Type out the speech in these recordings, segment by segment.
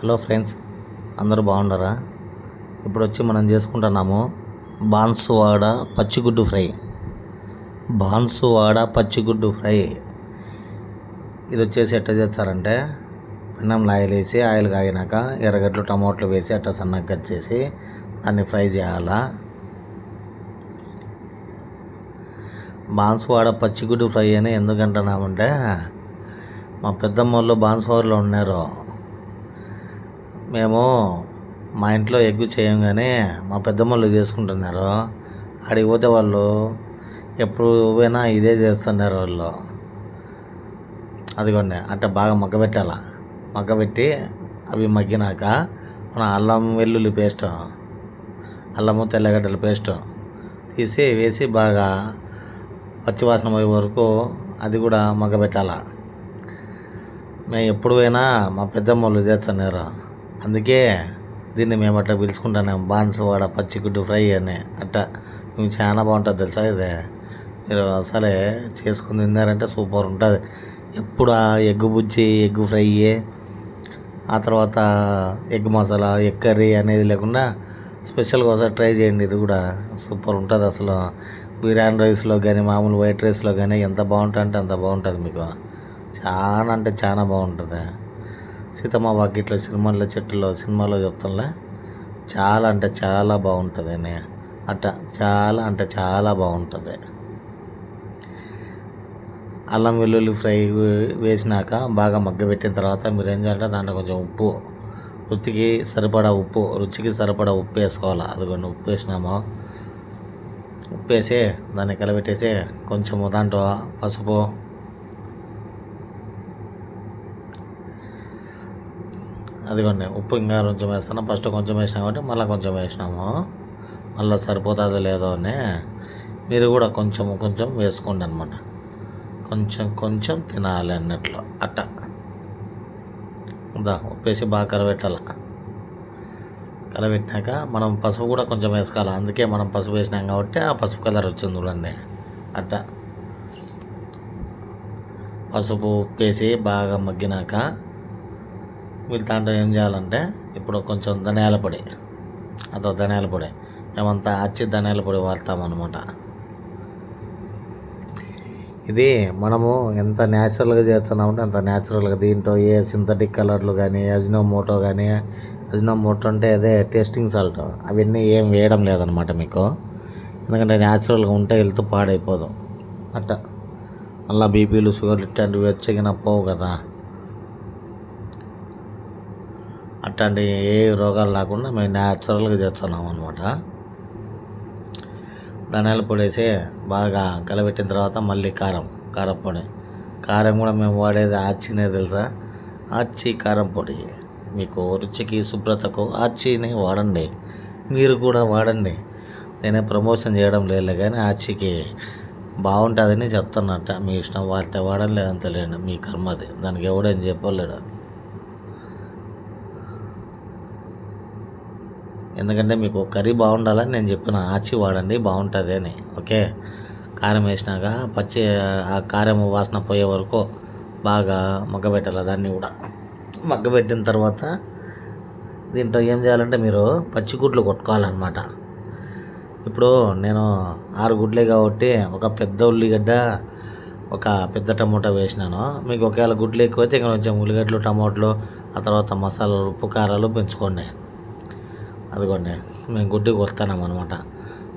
Hello friends అందరూ బాగున్నారా? ఇప్పుడు వచ్చి మనం చేసుకుంటున్నాము బాన్సువాడ పచ్చిగుడ్డు ఫ్రై. బాన్సువాడ పచ్చిగుడ్డు ఫ్రై. ఇది వచ్చేసి ఎట్లా చేస్తారంటే పెన్నంలో ఆయిల్ వేసి ఆయిల్ కాగినాక ఎర్రగడ్డలు టమాటాలు వేసి అట్లా సన్నగా కట్ చేసి దాన్ని ఫ్రై చేయాలా? బాన్సువాడ పచ్చిగుడ్డు ఫ్రై అని ఎందుకంటున్నామంటే మా పెద్దమ్మ వాళ్ళు బాన్సువాడలో ఉన్నారు. మేము మా ఇంట్లో ఎగ్గు చేయంగానే మా పెద్దమ్మలు చేసుకుంటున్నారు. అడిగి పోతే వాళ్ళు ఎప్పుడు పోయినా ఇదే చేస్తున్నారు వాళ్ళు. అదిగోండి అట్ట బాగా మగ్గబెట్టాల మగ్గబెట్టి అవి మగ్గినాక మన అల్లం వెల్లుల్లి పేస్ట్ అల్లము తెల్లగడ్డల పేస్ట్ తీసి వేసి బాగా పచ్చివాసన పోయే వరకు అది కూడా మగ్గబెట్టాల మేము ఎప్పుడు పోయినా మా పెద్దమ్మ వాళ్ళు చేస్తున్నారు. అందుకే దీన్ని మేము అట్లా పిలుచుకుంటున్నాం బాన్సువాడ పచ్చిగుడ్డు ఫ్రై అని. అట్టా. మీకు చాలా బాగుంటుంది తెలుసా ఇది? మీరు అసలే చేసుకుని తిన్నారంటే సూపర్ ఉంటుంది. ఎప్పుడు ఆ ఎగ్ బుజ్జి ఎగ్ ఫ్రై ఆ తర్వాత ఎగ్ మసాలా ఎగ్ కర్రీ అనేది లేకుండా స్పెషల్గా ఒకసారి ట్రై చేయండి. ఇది కూడా సూపర్ ఉంటుంది అసలు. బిర్యానీ రైస్లో కానీ మామూలు వైట్ రైస్లో కానీ ఎంత బాగుంటుంది అంటే అంత బాగుంటుంది మీకు. చాలా అంటే చాలా బాగుంటుంది. సీతమ్మ వాకిట్లో సినిమాల చెట్టులో సినిమాలో చెప్తానులే చాలా అంటే చాలా బాగుంటుంది అని అట్ట చాలా అంటే చాలా బాగుంటుంది. అల్లం వెల్లుల్లి ఫ్రై వేసినాక బాగా మగ్గబెట్టిన తర్వాత మీరు ఏం చేయాలంటే దాంట్లో కొంచెం ఉప్పు రుచికి సరిపడా ఉప్పు రుచికి సరిపడా ఉప్పు వేసుకోవాలి? అదిగోండి ఉప్పు వేసినాము. ఉప్పు వేసి దాన్ని కలబెట్టేసి కొంచెము దాంట్లో పసుపు అదిగోండి ఉప్పు ఇంకా కొంచెం వేస్తాను ఫస్ట్ కొంచెం వేసినా కాబట్టి మళ్ళీ కొంచెం వేసినాము. మళ్ళీ సరిపోతుందో లేదో అని మీరు కూడా కొంచెం కొంచెం వేసుకోండి అనమాట కొంచెం కొంచెం తినాలి అన్నట్లు అట్ట. దా ఉప్పేసి బాగా కరబెట్టాల. కరబెట్టినాక మనం పసుపు కూడా కొంచెం వేసుకోవాలి? అందుకే మనం పసుపు వేసినాం కాబట్టి ఆ పసుపు కలర్ వచ్చింది చూడండి. అట్ట. పసుపు ఉప్పేసి బాగా మగ్గినాక మీరు దాంట్లో ఏం చేయాలంటే ఇప్పుడు కొంచెం ధనియాల పొడి అదో ధనియాల పొడి మేమంతా అచ్చి ధనియాల పొడి వాడతామన్నమాట ఇది మనము ఎంత న్యాచురల్గా చేస్తున్నామంటే అంత న్యాచురల్గా దీంట్లో ఏ సింథటిక్ కలర్లు కానీ అజినోమోటో కానీ అజినోమోటో అంటే అదే టేస్టింగ్ సాల్ట్ అవన్నీ ఏం వేయడం లేదనమాట మీకు. ఎందుకంటే న్యాచురల్గా ఉంటే హెల్త్ పాడైపోదు. అట్ట. మళ్ళీ బీపీలు షుగర్లు ఇట్లాంటివి వచ్చగిన పోవు కదా. అట్లాంటి ఏ రోగాలు రాకుండా మేము న్యాచురల్గా చేస్తున్నాం అనమాట ధనియాల పొడి వేసి బాగా కలబెట్టిన తర్వాత మళ్ళీ కారం కారం పొడి. కారం కూడా మేము వాడేది ఆచినే తెలుసా? ఆచి కారం పొడి. మీకు రుచికి శుభ్రతకు ఆచిని వాడండి. మీరు కూడా వాడండి. నేనే ప్రమోషన్ చేయడం లేదు కానీ ఆచికి బాగుంటుందని చెప్తున్నట్ట. మీ ఇష్టం వాడితే వాడడం లేదంత లేండి. మీ కర్మది దానికి ఎవడేం చెప్పలేడు. ఎందుకంటే మీకు కర్రీ బాగుండాలని నేను చెప్పిన ఆచి వాడండి బాగుంటుంది అని. ఓకే? కారం వేసినాక పచ్చి ఆ కారం వాసన పోయే వరకు బాగా మగ్గబెట్టాలి దాన్ని కూడా. మగ్గబెట్టిన తర్వాత దీంట్లో ఏం చేయాలంటే మీరు పచ్చి గుడ్లు కొట్టుకోవాలన్నమాట. ఇప్పుడు నేను ఆరు గుడ్లే కాబట్టి ఒక పెద్ద ఉల్లిగడ్డ ఒక పెద్ద టమోటా వేసినాను. మీకు ఒకవేళ గుడ్లు ఎక్కువైతే ఇంకా కొంచెం ఉల్లిగడ్డలు టమోటాలు ఆ తర్వాత మసాలాలు ఉప్పు కారాలు పెంచుకోండి. అదిగోండి మేము గుడ్డికి వస్తున్నాం అనమాట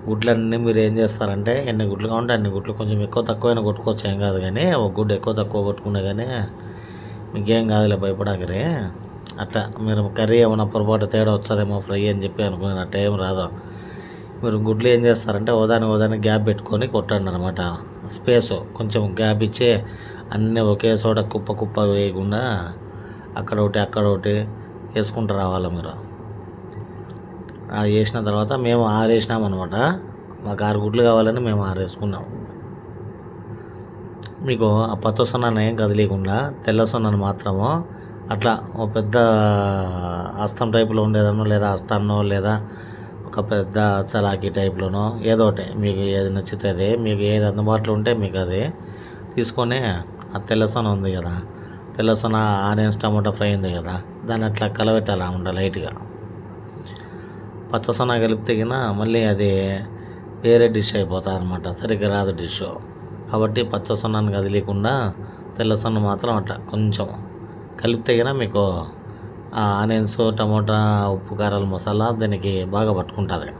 గుడ్లన్నీ మీరు ఏం చేస్తారంటే ఎన్ని గుడ్లు కావాలంటే అన్ని గుడ్లు కొంచెం ఎక్కువ తక్కువైనా కొట్టుకోవచ్చు ఏం కాదు కానీ ఒక గుడ్డు ఎక్కువ తక్కువ కొట్టుకునే కానీ మీకేం కాదులే భయపడాకరే. అట్లా మీరు కర్రీ ఏమైనా పొరపాటు తేడా వస్తుందేమో ఫ్రై అని చెప్పి అనుకున్న టైం రాదు. మీరు గుడ్లు ఏం చేస్తారంటే ఓదాని ఓదాని గ్యాప్ పెట్టుకొని కొట్టండి అనమాట స్పేస్ కొంచెం గ్యాప్ ఇచ్చి అన్నీ ఒకే చోట కుప్ప కుప్ప వేయకుండా అక్కడ ఒకటి అక్కడ ఒకటి వేసుకుంటూ రావాలి మీరు. అది వేసిన తర్వాత మేము ఆరేసినాం అనమాట మాకు ఆరు గుడ్లు కావాలని మేము ఆరేసుకున్నాం. మీకు ఆ పచ్చ సొన్నాను ఏం కదిలేకుండా తెల్ల సొన్నాను మాత్రము అట్లా ఒక పెద్ద అస్తం టైపులో ఉండేదనో లేదా హస్తాన్నో లేదా ఒక పెద్ద చలాకీ టైప్లోనో ఏదో ఒకటి మీకు ఏది నచ్చితే మీకు ఏది అందుబాటులో ఉంటే మీకు అది తీసుకొని ఆ తెల్ల సొన ఉంది కదా తెల్లసొన ఆనియన్స్ టమాటా ఫ్రై ఉంది కదా దాన్ని అట్లా కలబెట్టాలి అనమాట లైట్గా. పచ్చసొన కలిపితే గిన మళ్ళీ అది వేరే డిష్ అయిపోతుంది అనమాట సరిగ్గా రాదు డిష్. కాబట్టి పచ్చసొన్నాన్ని కదిలేకుండా తెల్లసొన్న మాత్రం అట్లా కొంచెం కలిపితే మీకు ఆనియన్స్ టమోటా ఉప్పు కారాల మసాలా దీనికి బాగా పట్టుకుంటుంది.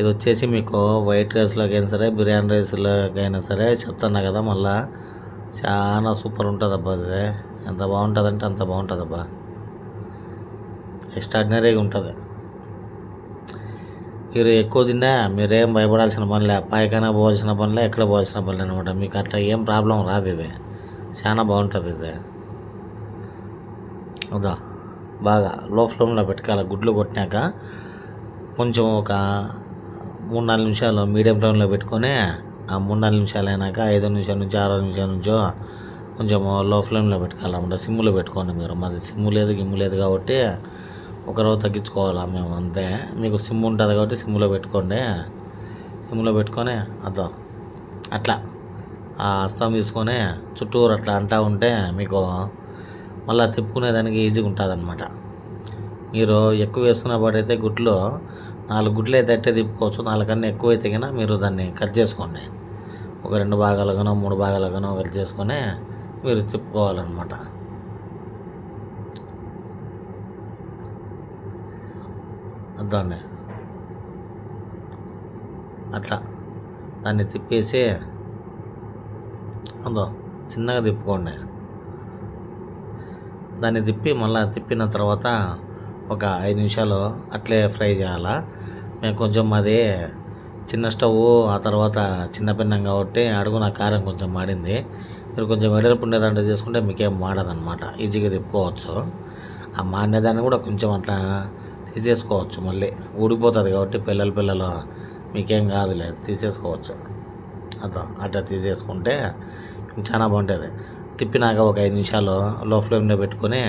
ఇది వచ్చేసి మీకు వైట్ రైస్లోకి అయినా సరే బిర్యానీ రైస్లోకైనా సరే చెప్తున్నా కదా మళ్ళా. చాలా సూపర్ ఉంటుంది అబ్బా అది. ఎంత బాగుంటుందంటే అంత బాగుంటుంది అబ్బా ఎక్స్ట్రాడినరీగా ఉంటుంది. మీరు ఎక్కువ తిన్నా మీరేం భయపడాల్సిన పనిలే పైకైనా పోవాల్సిన పనిలే ఎక్కడ పోవాల్సిన పనిలే అనమాట మీకు అట్లా ఏం ప్రాబ్లం రాదు ఇది. చాలా బాగుంటుంది ఇది. వద్దా బాగా లో ఫ్లేమ్లో పెట్టుకోవాలి. గుడ్లు కొట్టినాక కొంచెం ఒక మూడు నాలుగు నిమిషాలు మీడియం ఫ్లేమ్లో పెట్టుకొని ఆ మూడు నాలుగు నిమిషాలు అయినాక ఐదు నిమిషాల నుంచి ఆరో నిమిషాల నుంచో కొంచెం లో ఫ్లేమ్లో పెట్టుకోవాలన్నమాట సిమ్లో పెట్టుకోండి మీరు. మాది సిమ్ము లేదు గిమ్ లేదు కాబట్టి ఒక రోజు తగ్గించుకోవాలా మేము? అంతే. మీకు సిమ్ ఉంటుంది కాబట్టి సిమ్లో పెట్టుకోండి. సిమ్లో పెట్టుకొని అర్థం అట్లా. ఆ అస్తం తీసుకొని చుట్టూరు అట్లా అంటా ఉంటే మీకు మళ్ళీ తిప్పుకునేదానికి ఈజీగా ఉంటుంది అనమాట మీరు ఎక్కువ వేసుకున్న పాటైతే గుడ్లు నాలుగు గుడ్లు అయితే అట్టే తిప్పుకోవచ్చు. నాలుగన్నా ఎక్కువ అయితే కన్నా మీరు దాన్ని కట్ చేసుకోండి. ఒక రెండు భాగాలుగానో మూడు భాగాలుగానో కట్ చేసుకొని మీరు తిప్పుకోవాలన్నమాట. దాన్ని. అట్లా. దాన్ని తిప్పేసి అందో చిన్నగా తిప్పుకోండి. దాన్ని తిప్పి మళ్ళీ తిప్పిన తర్వాత ఒక ఐదు నిమిషాలు అట్లే ఫ్రై చేయాలా. మేము కొంచెం అది చిన్న స్టవ్ ఆ తర్వాత చిన్న పిన్నం కాబట్టి అడుగున కారం కొంచెం మాడింది మీరు కొంచెం వెడల్పు ఉండేదంటే చేసుకుంటే మీకేం మాడదనమాట ఈజీగా తిప్పుకోవచ్చు. ఆ మాడినదాన్ని కూడా కొంచెం అట్లా తీసేసుకోవచ్చు మళ్ళీ. ఊడిపోతుంది కాబట్టి పిల్లలు పిల్లలు మీకేం కాదులే తీసేసుకోవచ్చు. అట్లా అట్లా తీసేసుకుంటే చాలా బాగుంటుంది. తిప్పినాక ఒక ఐదు నిమిషాలు లో ఫ్లేమ్లో పెట్టుకొని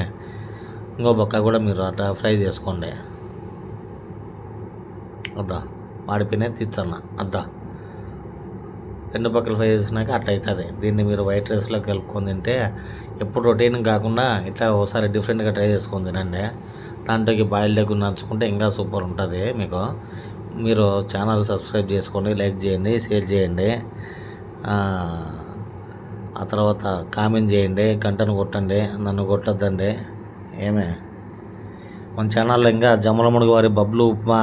ఇంకో బొక్క కూడా మీరు అట్లా ఫ్రై చేసుకోండి. వద్దా మాడిపోయినా తీర్చన్న అద్దా రెండు పక్కలు ఫ్రై చేసినాక అట్లా అవుతుంది దీన్ని మీరు వైట్ రైస్లో కలుపుకొని తింటే ఎప్పుడు రొటీన్ కాకుండా ఇట్లా ఒకసారి డిఫరెంట్గా ట్రై చేసుకొని తినండి. దాంట్లోకి బాయిల్ దగ్గర నంచుకుంటే ఇంకా సూపర్ ఉంటుంది మీకు. మీరు ఛానల్ సబ్స్క్రైబ్ చేసుకోండి లైక్ చేయండి షేర్ చేయండి. ఆ తర్వాత కామెంట్ చేయండి గంటను కొట్టండి నన్ను కొట్టద్దండి. ఏమే? మన ఛానల్లో ఇంకా జమలముడి వారి Bablu upma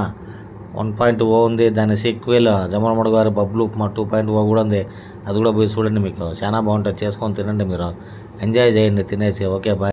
one point O ఉంది దాని సీక్వెల్ జమలముడి గారి Bablu upma two point O కూడా ఉంది. అది కూడా పోయి చూడండి మీకు. చాలా బాగుంటుంది. చేసుకొని తినండి మీరు. ఎంజాయ్ చేయండి తినేసి. Okay bye.